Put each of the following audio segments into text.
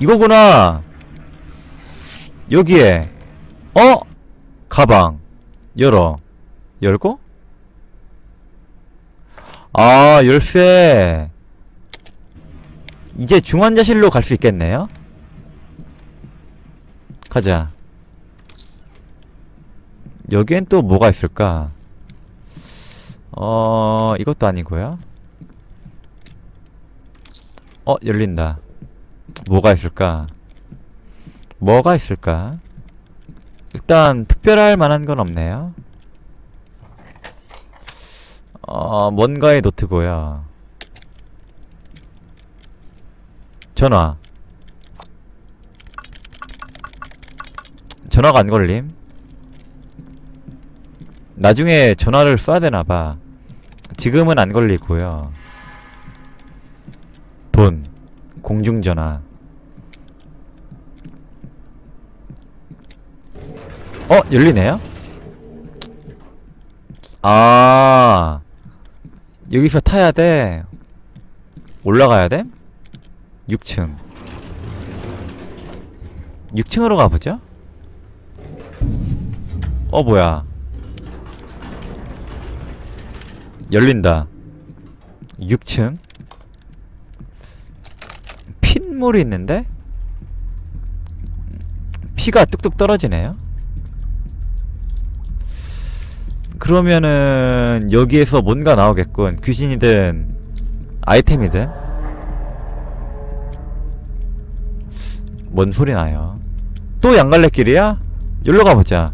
이거구나. 여기에 어 가방 열어 열고 아 열쇠 이제 중환자실로 갈 수 있겠네요. 가자. 여기엔 또 뭐가 있을까? 어, 이것도 아니고요. 어, 열린다. 뭐가 있을까? 뭐가 있을까? 일단 특별할 만한 건 없네요. 어, 뭔가의 노트고요. 전화. 전화가 안 걸림. 나중에 전화를 써야 되나봐. 지금은 안 걸리고요. 돈. 공중전화. 어, 열리네요? 아, 여기서 타야 돼. 올라가야 돼? 6층. 6층으로 가보죠? 어, 뭐야. 열린다. 6층. 핏물이 있는데? 피가 뚝뚝 떨어지네요. 그러면은 여기에서 뭔가 나오겠군. 귀신이든 아이템이든. 뭔 소리 나요? 또 양갈래길이야? 여기로 가보자.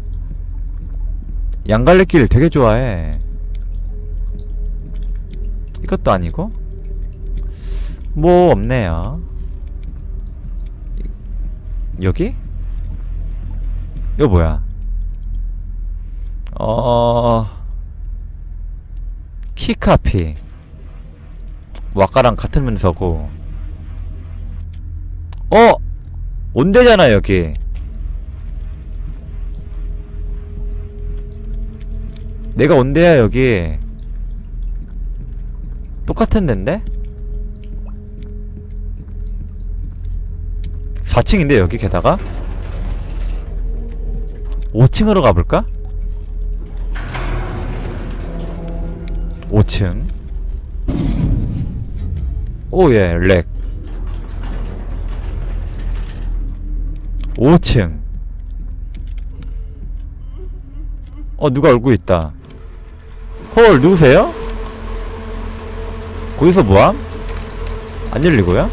양갈래길 되게 좋아해. 이것도 아니고 뭐 없네요. 여기? 이거 뭐야? 어 키카피. 와까랑 같은 문서고. 어? 온대잖아 여기. 내가 온대야 여기. 똑같은 데인데? 4층인데 여기 게다가? 5층으로 가볼까? 5층 오예 렉 5층 어 누가 울고 있다 헐 누구세요? 거기서 뭐함? 안 열리고요?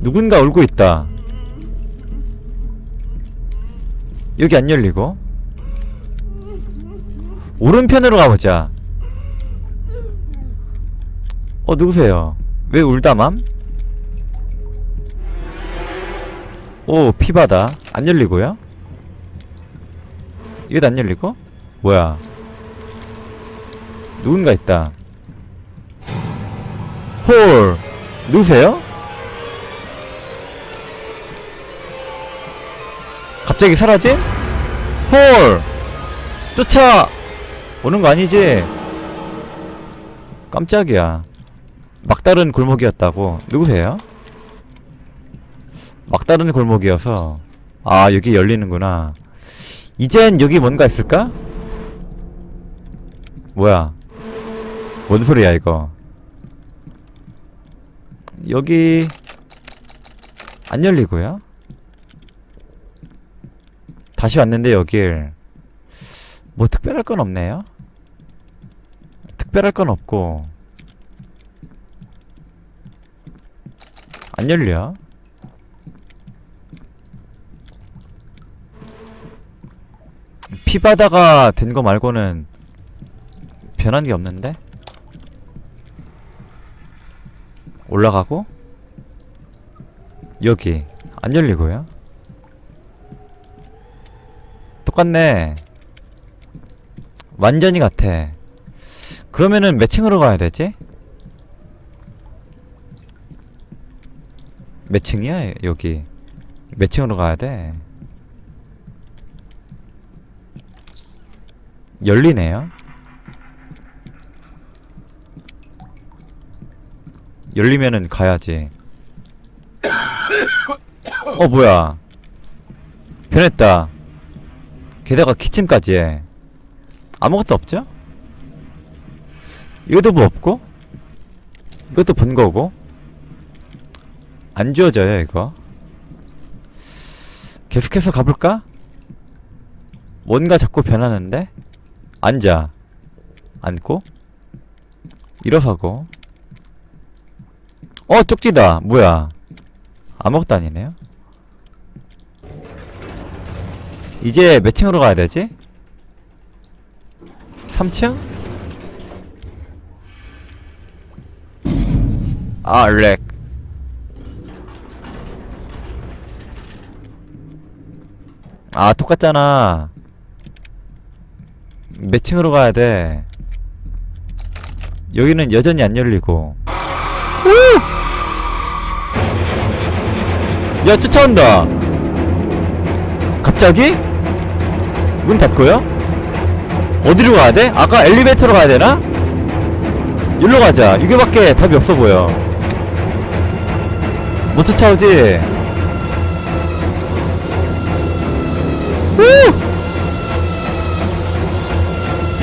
누군가 울고 있다 여기 안 열리고 오른편으로 가보자 어 누구세요? 왜 울다맘? 오 피바다 안 열리고요? 이것도 안 열리고? 뭐야 누군가 있다 홀 누구세요? 갑자기 사라짐? 홀 쫓아 오는 거 아니지? 깜짝이야. 막다른 골목이었다고. 누구세요? 막다른 골목이어서. 아 여기 열리는구나. 이젠 여기 뭔가 있을까? 뭐야? 뭔 소리야 이거? 여기 안 열리고요? 다시 왔는데 여길 뭐 특별할 건 없네요. 특별할 건 없고. 안 열려. 피바다가 된 거 말고는 변한 게 없는데? 올라가고? 여기. 안 열리고요. 똑같네 완전히 같아 그러면은 몇 층으로 가야 되지? 몇 층이야 여기 몇 층으로 가야 돼? 열리네요 열리면은 가야지. 어 뭐야? 변했다. 게다가 키친까지 해. 아무것도 없죠? 이것도 뭐 없고? 이것도 본 거고? 안 지워져요 이거. 계속해서 가볼까? 뭔가 자꾸 변하는데? 앉아. 앉고. 일어서고. 어, 쪽지다. 뭐야. 아무것도 아니네요. 이제 몇 층으로 가야 되지? 3층? 아, 렉. 아, 똑같잖아. 몇 층으로 가야 돼? 여기는 여전히 안 열리고. 우! 야, 쫓아온다! 갑자기? 문 닫고요? 어디로 가야 돼? 아까 엘리베이터로 가야 되나? 여기로 가자. 이게밖에 답이 없어 보여. 못 쫓아오지? 우!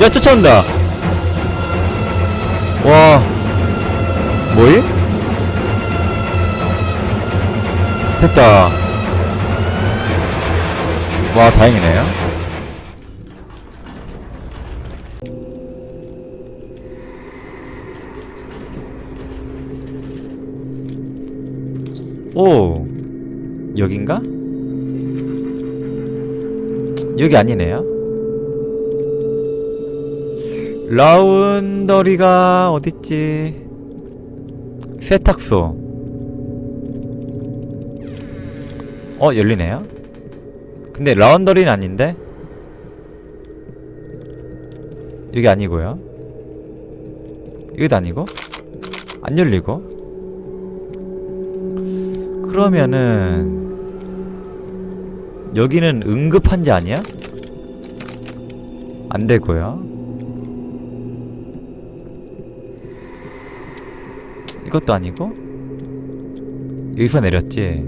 야, 쫓아온다. 와. 뭐임? 됐다. 와, 다행이네요. 오, 여긴가? 여기 아니네요. 라운더리가 어딨지? 세탁소. 어, 열리네요. 근데 라운더리는 아닌데? 여기 아니고요. 여기도 아니고? 안 열리고? 그러면은 여기는 응급환자 아니야? 안 되고요. 이것도 아니고 여기서 내렸지.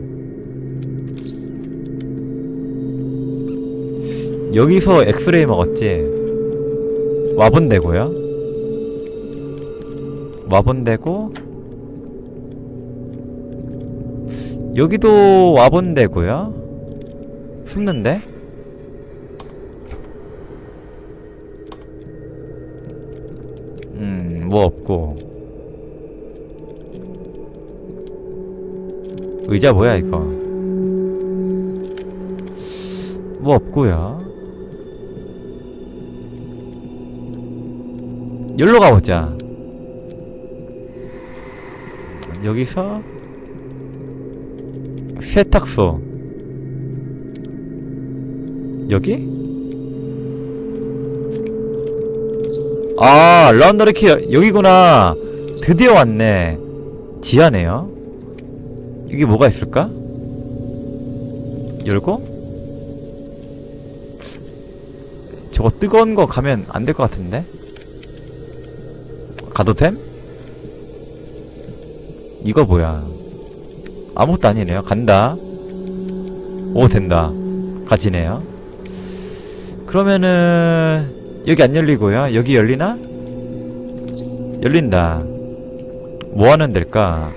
여기서 엑스레이 먹었지. 와본대고요. 와본대고 여기도 와본대고요. 숨는데? 음, 뭐 없고. 의자 뭐야 이거? 뭐 없고요. 여기로 가보자. 여기서 세탁소 여기? 아 런더리 키 여기구나 드디어 왔네 지하네요 여기 뭐가 있을까? 열고? 저거 뜨거운 거 가면 안 될 것 같은데? 가도 됨? 이거 뭐야 아무것도 아니네요. 간다. 오 된다. 가지네요. 그러면은 여기 안 열리고요. 여기 열리나? 열린다. 뭐 하는 데일까?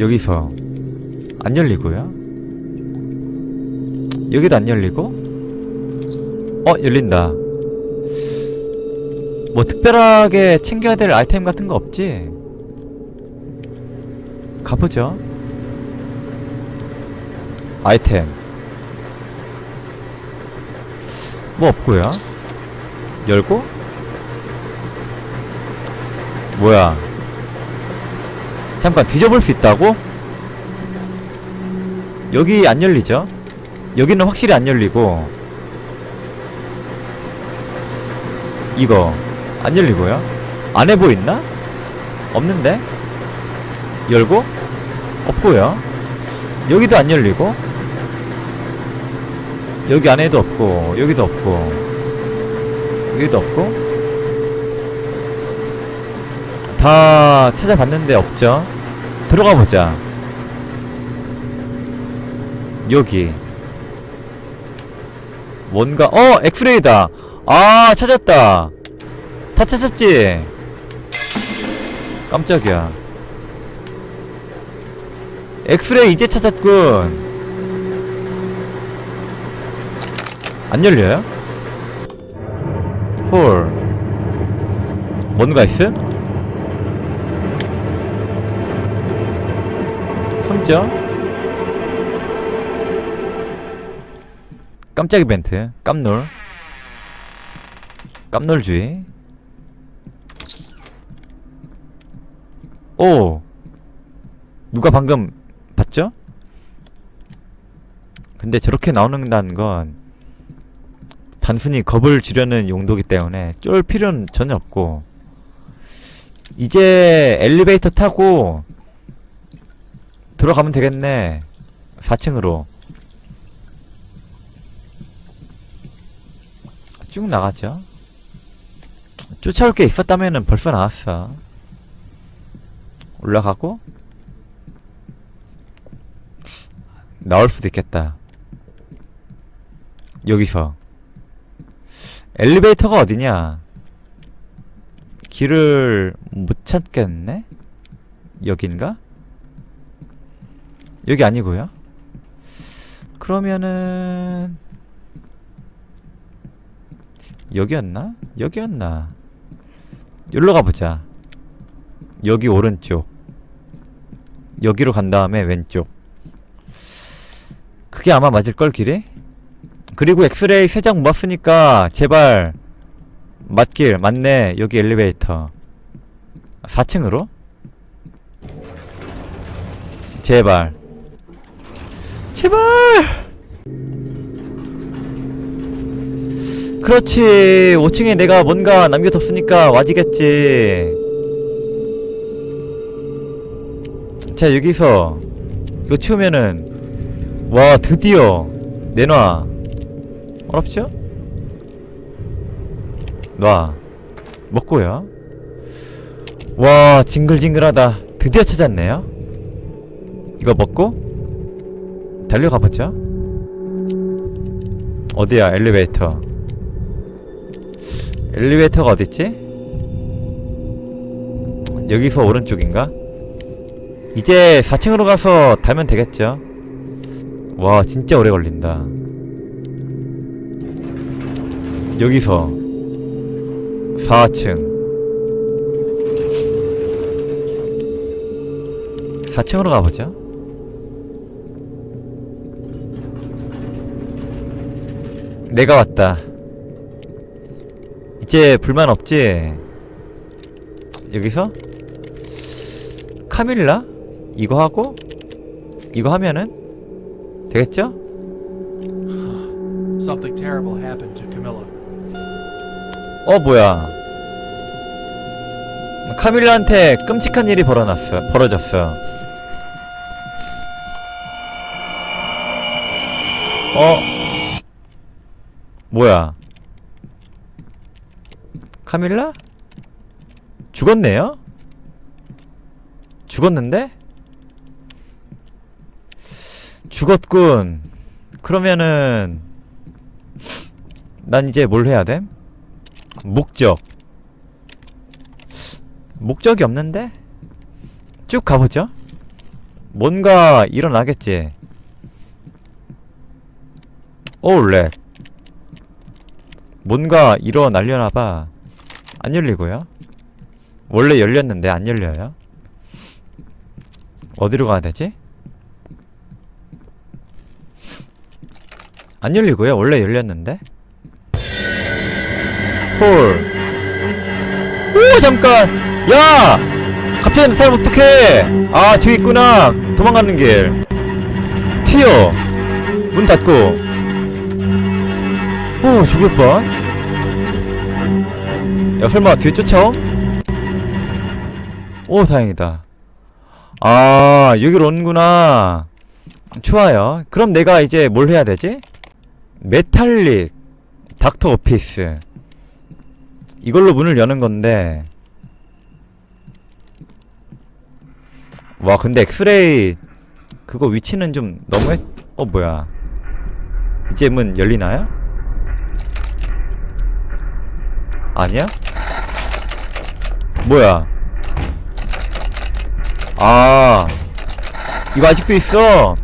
여기서. 안 열리고요. 여기도 안 열리고? 어 열린다. 뭐 특별하게 챙겨야 될 아이템 같은 거 없지? 가보죠. 아이템. 뭐 없고요. 열고? 뭐야? 잠깐 뒤져볼 수 있다고? 여기 안 열리죠? 여기는 확실히 안 열리고 이거 안 열리고요. 안에 뭐 있나? 없는데? 열고? 없고요. 여기도 안 열리고 여기 안에도 없고 여기도 없고 여기도 없고 다 찾아봤는데 없죠? 들어가 보자. 여기. 뭔가, 어! 엑스레이다! 아, 찾았다! 다 찾았지? 깜짝이야. 엑스레이 이제 찾았군. 안 열려요? 홀. 뭔가 있음? 숨죠? 깜짝 이벤트. 깜놀. 깜놀주의. 오! 누가 방금 봤죠? 근데 저렇게 나오는다는 건 단순히 겁을 주려는 용도기 때문에 쫄 필요는 전혀 없고 이제 엘리베이터 타고 들어가면 되겠네. 4층으로. 쭉 나가죠. 쫓아올 게 있었다면은 벌써 나왔어. 올라가고 나올 수도 있겠다 여기서. 엘리베이터가 어디냐? 길을 못 찾겠네? 여긴가? 여기 아니고요? 그러면은 여기였나? 여기였나? 여기로 가보자. 여기 오른쪽. 여기로 간 다음에 왼쪽. 그게 아마 맞을걸 길이? 그리고 엑스레이 세장 모았으니까 제발 맞길 맞네 여기 엘리베이터. 4층으로? 제발. 제발! 그렇지 5층에 내가 뭔가 남겨뒀으니까 와지겠지. 자 여기서 이거 치우면은 와 드디어. 내놔 어렵죠? 놔. 먹고요. 와 징글징글하다. 드디어 찾았네요. 이거 먹고 달려가보죠. 어디야 엘리베이터? 엘리베이터가 어딨지? 여기서 오른쪽인가? 이제 4층으로 가서 달면 되겠죠. 와 진짜 오래 걸린다 여기서 4층. 4층으로 가보죠. 내가 왔다. 이제 불만 없지? 여기서? 카밀라? 이거 하고? 이거 하면은? 되겠죠? 어 뭐야. 카밀라한테 끔찍한 일이 벌어났어 벌어졌어. 어? 뭐야? 카밀라? 죽었네요? 죽었는데? 죽었군. 그러면은 난 이제 뭘 해야 돼? 목적. 목적이 없는데? 쭉 가보죠. 뭔가 일어나겠지. 오우 렉. 뭔가 일어나려나봐. 안 열리고요. 원래 열렸는데 안 열려요. 어디로 가야 되지? 안 열리고요. 원래 열렸는데 홀. 오 잠깐. 야. 있는 사람 어떡해? 아 저기 있구나. 도망가는 길. 튀어. 문 닫고. 오 죽을 뻔. 야 설마 뒤에 쫓아옴? 오 다행이다. 아 여기로 오는구나. 좋아요. 그럼 내가 이제 뭘 해야 되지? 메탈릭 닥터 오피스 이걸로 문을 여는 건데 와 근데 엑스레이 그거 위치는 좀 너무했 어 뭐야 이제 문 열리나요? 아니야? 뭐야 아 이거 아직도 있어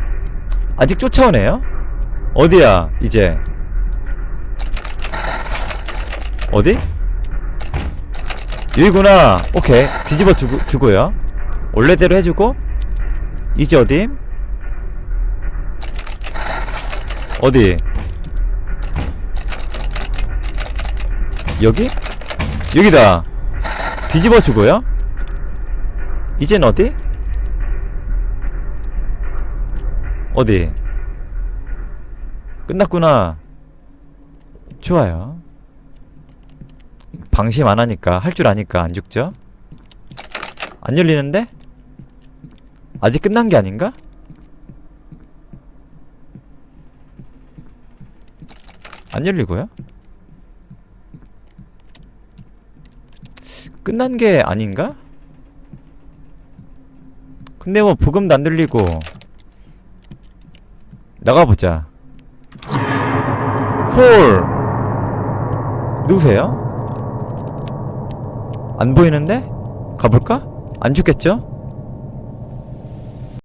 아직 쫓아오네요? 어디야 이제 어디? 여기구나 오케이 뒤집어 주고, 주고요 원래대로 해주고 이제 어디? 어디? 여기? 여기다 뒤집어 주고요 이젠 어디? 어디? 끝났구나 좋아요 방심 안 하니까 할 줄 아니까 안 죽죠? 안 열리는데? 아직 끝난 게 아닌가? 안 열리고요? 끝난 게 아닌가? 근데 뭐 부금도 안 들리고 나가보자 홀 누구세요? 안 보이는데? 가볼까? 안 죽겠죠?